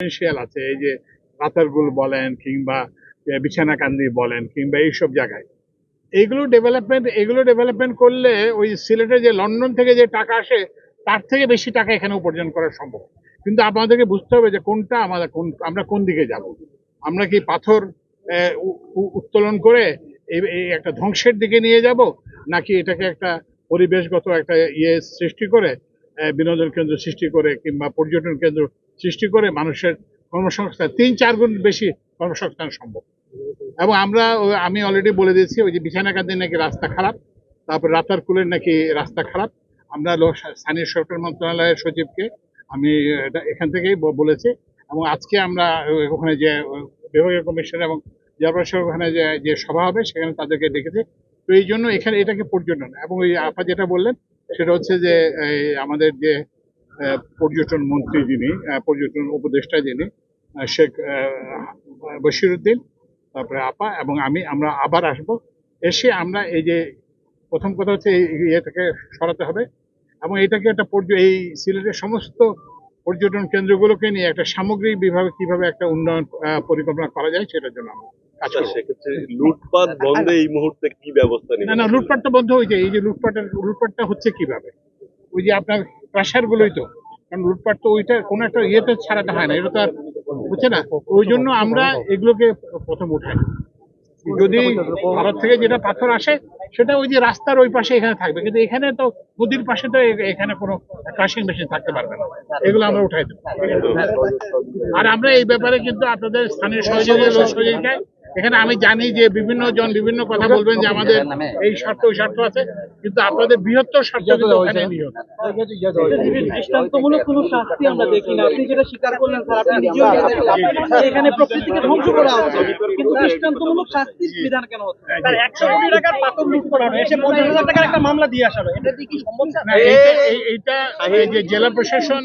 Potential আছে, এই যে পাথরগুল বলেন কিংবা বিছানাকান্দি বলেন কিংবা এইসব জায়গায়। এইগুলো ডেভেলপমেন্ট এগুলো ডেভেলপমেন্ট করলে ওই সিলেটে যে লন্ডন থেকে যে টাকা আসে, তার থেকে বেশি টাকা এখানে উপার্জন করা সম্ভব। কিন্তু আপনাদেরকে বুঝতে হবে যে কোনটা আমাদের, কোন, আমরা কোন দিকে যাব। আমরা কি পাথর উত্তোলন করে এই একটা ধ্বংসের দিকে নিয়ে যাব, নাকি এটাকে একটা পরিবেশগত একটা ইয়ে সৃষ্টি করে বিনোদন কেন্দ্র সৃষ্টি করে কিংবা পর্যটন কেন্দ্র সৃষ্টি করে মানুষের কর্মসংস্থান, তিন, চার গুণ বেশি কর্মসংস্থান সম্ভব। এবং আমরা আমি অলরেডি বলে দিয়েছি, ওই যে বিছানাকান্দির নাকি রাস্তা খারাপ, তারপর রাতারকুলের নাকি রাস্তা খারাপ। আমরা স্থানীয় সরকার মন্ত্রণালয়ের সচিবকে আমি এখান থেকেই বলেছি। এবং আজকে আমরা ওখানে যে বিভাগীয় কমিশনার এবং জেলা প্রশাসক ওখানে যে যে সভা হবে, সেখানে তাদেরকে ডেকেছে। তো এই জন্য এখানে এটাকে পর্যটন এবং ওই আপা যেটা বললেন, সেটা হচ্ছে যে আমাদের যে পর্যটন মন্ত্রী যিনি পর্যটন উপদেষ্টা যিনি শেখ বশিরুদ্দিন তারপরে আপা এবং আমি আমরা আবার আসব। এসে আমরা এই যে প্রথম কথা হচ্ছে এই ইয়েটাকে সরাতে হবে এবং এটাকে একটা পর্য- এই সিলেটের সমস্ত পর্যটন কেন্দ্রগুলোকে নিয়ে একটা সামগ্রিক বিভাবে কীভাবে একটা উন্নয়ন পরিকল্পনা করা যায় সেটার জন্য আমরা আচ্ছা লুটপাট বন্ধে এই মুহূর্তে কি ব্যবস্থা না না লুটপাটটা বন্ধ হয়েছে এই যে লুটপাটের লুটপাটটা হচ্ছে কীভাবে? ওই যে আপনার প্রেশার গুলোই তো। কারণ লুটপাট তো ওইটা কোনো একটা ইয়েতে ছাড়াতে হয় না, এটা তো আর বুঝছে না। ওই জন্য আমরা এগুলোকে প্রথম উঠাই। যদি ভারত থেকে যেটা পাথর আসে, সেটা ওই যে রাস্তার ওই পাশে এখানে থাকবে। কিন্তু এখানে তো নদীর পাশে তো এখানে কোনো ক্রাশিং মেশিন থাকতে পারবে না। এগুলো আমরা উঠাই দেবো। আর আমরা এই ব্যাপারে কিন্তু আপনাদের স্থানীয় সহযোগিতা লোক সহযোগিতায় এখানে আমি জানি যে বিভিন্ন জন বিভিন্ন কথা বলবেন যে আমাদের এই শর্ত ওই শর্ত আছে কিন্তু আপনাদের বৃহত্তর শর্ত কিন্তু ওখানে দৃষ্টান্তমূলক কোনো শাস্তি আমরা দেখি না আপনি যেটা স্বীকার করলেন স্যার আপনি নিজেও এখানে প্রকৃতিকে ধ্বংস করা হচ্ছে কিন্তু দৃষ্টান্তমূলক শাস্তির বিধান কেন হচ্ছে স্যার, একশো কোটি টাকার পাথর লুট করা হলো এসে পঞ্চাশ হাজার টাকার একটা মামলা দিয়ে আসা হলো এটা কি সম্ভব না, এইটা এই- যে জেলা প্রশাসন